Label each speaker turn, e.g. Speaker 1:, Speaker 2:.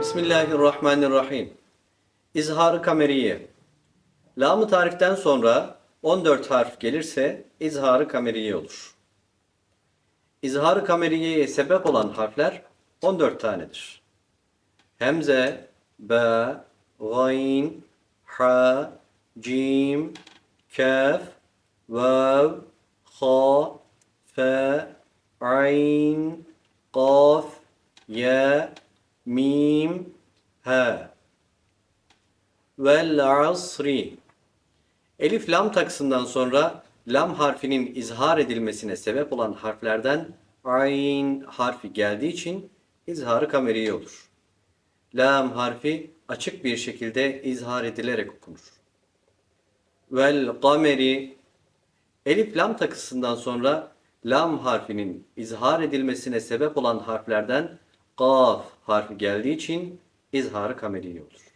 Speaker 1: Bismillahirrahmanirrahim. İzhar-ı kameriye. Lam-ı tariften sonra 14 harf gelirse izhar-ı kameriye olur. İzhar-ı kameriyeye sebep olan harfler 14 tanedir. Hemze, ba, gayn, ha, cim, kaf, vav, ha, fe, ayn, qaf, ya, mim, ha. Vel asri. Elif lam takısından sonra lam harfinin izhar edilmesine sebep olan harflerden ayn harfi geldiği için izharı kameri olur. Lam harfi açık bir şekilde izhar edilerek okunur. Vel kameri Elif lam takısından sonra lam harfinin izhar edilmesine sebep olan harflerden kaf harfi geldiği için izharı kameri olur.